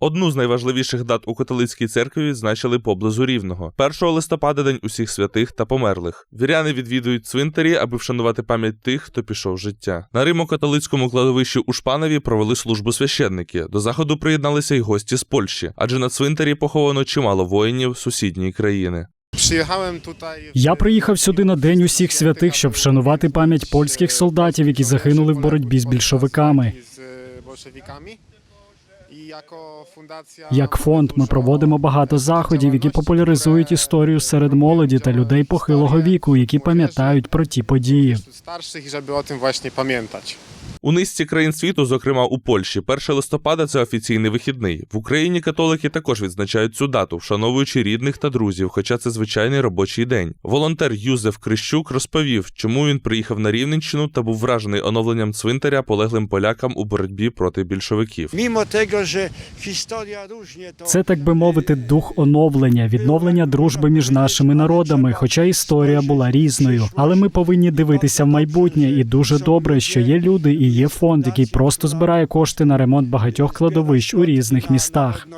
Одну з найважливіших дат у католицькій церкві відзначили поблизу Рівного. 1 листопада день усіх святих та померлих. Віряни відвідують цвинтарі, аби вшанувати пам'ять тих, хто пішов життя. На Римо-католицькому кладовищі у Шпанові провели службу священники. До заходу приєдналися й гості з Польщі, адже на цвинтарі поховано чимало воїнів сусідньої країни. Я приїхав сюди на День усіх святих, щоб вшанувати пам'ять польських солдатів, які загинули в боротьбі з більшовиками. Як фонд, ми проводимо багато заходів, які популяризують історію серед молоді та людей похилого віку, які пам'ятають про ті події. Старших, щоб о тим właśnie pamiętać. У низці країн світу, зокрема у Польщі, 1 листопада це офіційний вихідний. В Україні католики також відзначають цю дату, вшановуючи рідних та друзів, хоча це звичайний робочий день. Волонтер Юзеф Крищук розповів, чому він приїхав на Рівненщину та був вражений оновленням цвинтаря полеглим полякам у боротьбі проти більшовиків. Це так би мовити, дух оновлення, відновлення дружби між нашими народами, хоча історія була різною. Але ми повинні дивитися в майбутнє, і дуже добре, що є люди і є фонд, який просто збирає кошти на ремонт багатьох кладовищ у різних містах.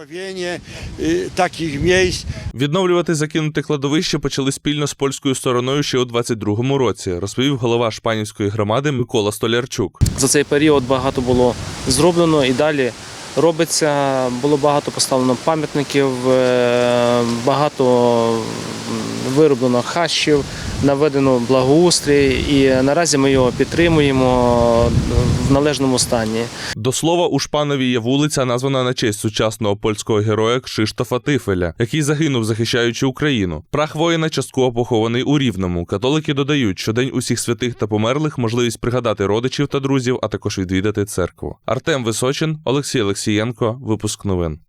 y, takich miejsc. Відновлювати закинуте кладовище почали спільно з польською стороною ще у 22-му році, розповів голова шпанівської громади Микола Столярчук. За цей період багато було зроблено і далі робиться. Було багато поставлено пам'ятників, е, багато вироблено хащів, наведено благоустрій, і наразі ми його підтримуємо в належному стані. До слова, у Шпанові є вулиця, названа на честь сучасного польського героя Кшиштофа Тифеля, який загинув, захищаючи Україну. Прах воїна частково похований у Рівному. Католики додають, що День усіх святих та померлих можливість пригадати родичів та друзів, а також відвідати церкву. Артем Височин, Олексій Олексієнко, випуск новин.